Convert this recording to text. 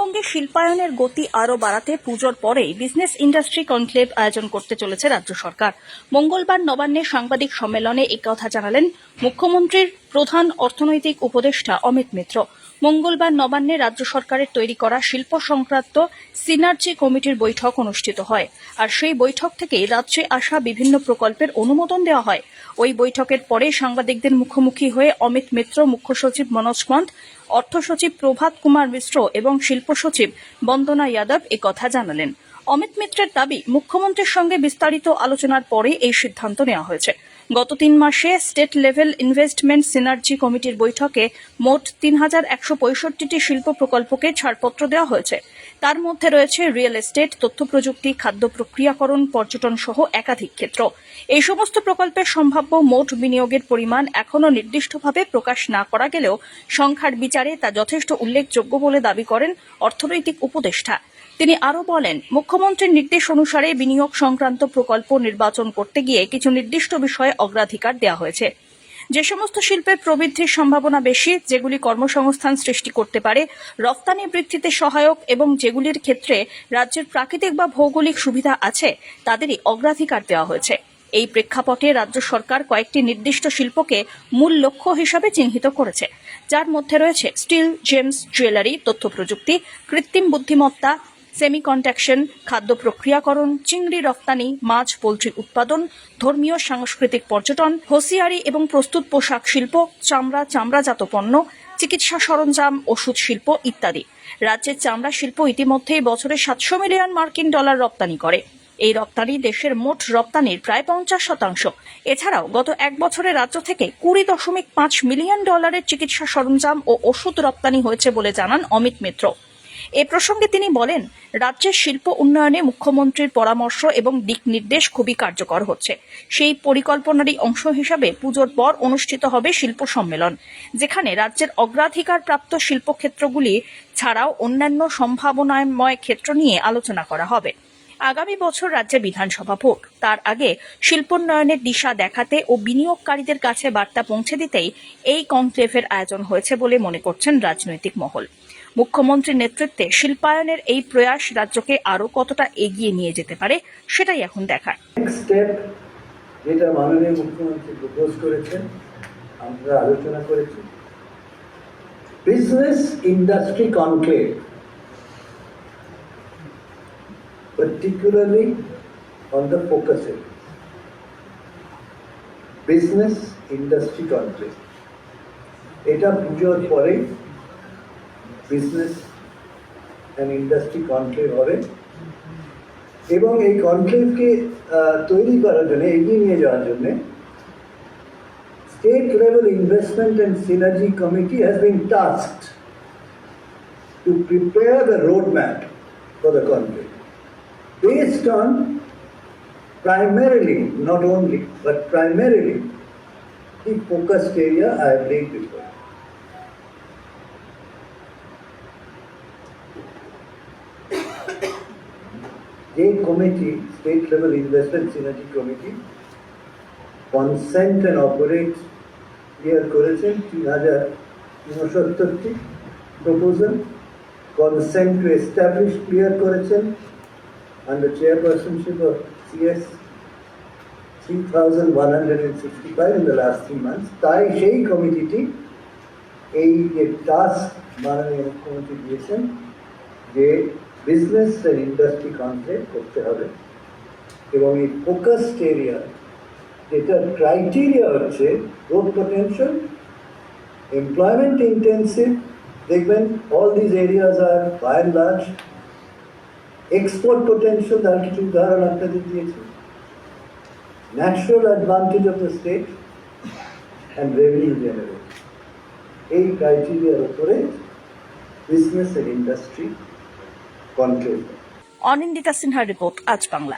পশ্চিমবঙ্গে শিল্পায়নের গতি আরও বাড়াতে পুজোর পরেই বিজনেস ইন্ডাস্ট্রি কনক্লেভ আয়োজন করতে চলেছে রাজ্য সরকার। মঙ্গলবার নবান্নে সাংবাদিক সম্মেলনে একথা জানালেন মুখ্যমন্ত্রীর প্রধান অর্থনৈতিক উপদেষ্টা অমিত মিত্র। মঙ্গলবার নবান্নে রাজ্য সরকারের তৈরি করা শিল্প সংক্রান্ত সিনার্জি কমিটির বৈঠক অনুষ্ঠিত হয় আর সেই বৈঠক থেকেই রাজ্যে আসা বিভিন্ন প্রকল্পের অনুমোদন দেওয়া হয়। ওই বৈঠকের পরে সাংবাদিকদের মুখোমুখি হয়ে অমিত মিত্র মুখ্য সচিব মনোজ পন্থ অর্থ সচিব প্রভাত কুমার মিশ্র এবং শিল্প সচিব বন্দনা যাদব কথা জানালেন। অমিত মিত্রের দাবি, মুখ্যমন্ত্রীর সঙ্গে বিস্তারিত আলোচনার পরে এই সিদ্ধান্ত নেওয়া হয়েছে। গত তিন মাসে স্টেট লেভেল ইনভেস্টমেন্ট সিনার্জি কমিটির বৈঠকে মোট তিন হাজার একশো পঁয়ষট্টিটি শিল্প প্রকল্পকে ছাড়পত্র দেওয়া হয়েছে। তার মধ্যে রয়েছে রিয়েল এস্টেট তথ্য প্রযুক্তি খাদ্য প্রক্রিয়াকরণ, পর্যটন সহ একাধিক ক্ষেত্র। এই সমস্ত প্রকল্পের সম্ভাব্য মোট বিনিয়োগের পরিমাণ এখনও নির্দিষ্টভাবে প্রকাশ না করা গেলেও সংখ্যার বিচারে তা যথেষ্ট উল্লেখযোগ্য বলে দাবি করেন অর্থনৈতিক উপদেষ্টা। তিনি আরও বলেন, মুখ্যমন্ত্রীর নির্দেশ অনুসারে বিনিয়োগ সংক্রান্ত প্রকল্প নির্বাচন করতে গিয়ে কিছু নির্দিষ্ট বিষয়ে অগ্রাধিকার দেওয়া হয়েছে। যে সমস্ত শিল্পের প্রবৃদ্ধির সম্ভাবনা বেশি, যেগুলি কর্মসংস্থান সৃষ্টি করতে পারে রপ্তানি বৃদ্ধিতে সহায়ক এবং যেগুলির ক্ষেত্রে রাজ্যের প্রাকৃতিক বা ভৌগোলিক সুবিধা আছে, তাদেরই অগ্রাধিকার দেওয়া হয়েছে। এই প্রেক্ষাপটে রাজ্য সরকার কয়েকটি নির্দিষ্ট শিল্পকে মূল লক্ষ্য হিসাবে চিহ্নিত করেছে। যার মধ্যে রয়েছে স্টিল, জেমস জুয়েলারি তথ্য প্রযুক্তি কৃত্রিম বুদ্ধিমত্তা সেমিকন্ডাকশন খাদ্য প্রক্রিয়াকরণ, চিংড়ি, রপ্তানি, মাছ পোলট্রি উৎপাদন, ধর্মীয়, সাংস্কৃতিক পর্যটন, হোসিয়ারি এবং প্রস্তুত পোশাক শিল্প, চামড়া, চামড়াজাত পণ্য, চিকিৎসা সরঞ্জাম, ওষুধ শিল্প ইত্যাদি। রাজ্যের চামড়া শিল্প ইতিমধ্যেই বছরে সাতশো মিলিয়ন মার্কিন ডলার রপ্তানি করে। এই রপ্তানি দেশের মোট রপ্তানির প্রায় পঞ্চাশ শতাংশ। এছাড়াও গত এক বছরে রাজ্য থেকে কুড়ি দশমিক পাঁচ মিলিয়ন ডলারের চিকিৎসা সরঞ্জাম ও ওষুধ রপ্তানি হয়েছে বলে জানান অমিত মিত্র। এ প্রসঙ্গে তিনি বলেন, রাজ্যের শিল্প উন্নয়নে মুখ্যমন্ত্রীর পরামর্শ এবং দিক নির্দেশ খুবই কার্যকর হচ্ছে। সেই পরিকল্পনারই অংশ হিসাবে পুজোর পর অনুষ্ঠিত হবে শিল্প সম্মেলন, যেখানে রাজ্যের অগ্রাধিকার প্রাপ্ত শিল্পক্ষেত্রগুলি ছাড়াও অন্যান্য সম্ভাবনাময় ক্ষেত্র নিয়ে আলোচনা করা হবে। আগামী বছর রাজ্যে বিধানসভা ভোট। তার আগে শিল্পোন্নয়নের দিশা দেখাতে ও বিনিয়োগকারীদের কাছে বার্তা পৌঁছে দিতেই এই কনক্লেভের আয়োজন হয়েছে বলে মনে করছেন রাজনৈতিক মহল। মুখ্যমন্ত্রীর নেতৃত্বে শিল্পায়নের এই প্রয়াস রাজ্যকে আরও কতটা এগিয়ে নিয়ে যেতে পারে, সেটাই এখন দেখার। যেটা মাননীয় মুখ্যমন্ত্রী প্রপোজ করেছেন, আমরা আলোচনা করেছি। Business industry conclave particularly on the focus area. Business Industry Conclave. এটা পুজোর পরে বিজনেস অ্যান্ড ইন্ডাস্ট্রি কনক্লেভ হবে এবং এই কনক্লেভকে তৈরি করার জন্য এগিয়ে নিয়ে যাওয়ার জন্য state level investment and synergy committee has been tasked to prepare the road map for the conclave based on primarily, not only, but primarily the focused area I have laid before. যে committee state level investment synergy committee consent and operate clear করেছেন তিন হাজার ঊনসত্তরটি proposal consent to establish clear করেছেন under chairpersonship of CS 3,165 in the last three months. তাই সেই কমিটিটি এই যে task মাননীয় মুখ্যমন্ত্রী দিয়েছেন যে বিজনেস অ্যান্ড ইন্ডাস্ট্রি কনসেপ্ট করতে হবে এবং এই ফোকাসড এরিয়া যেটা ক্রাইটেরিয়া হচ্ছে গ্রোথ পটেনশিয়াল এমপ্লয়মেন্ট ইন্টেন্সিভ দেখবেন all these areas are by and large export potential তার কিছু উদাহরণ আপনাদের দিয়েছি। Natural advantage of the state and revenue generate এই ক্রাইটেরিয়ার উপরে business and industry control Anindita সিনহার রিপোর্ট আজ বাংলা।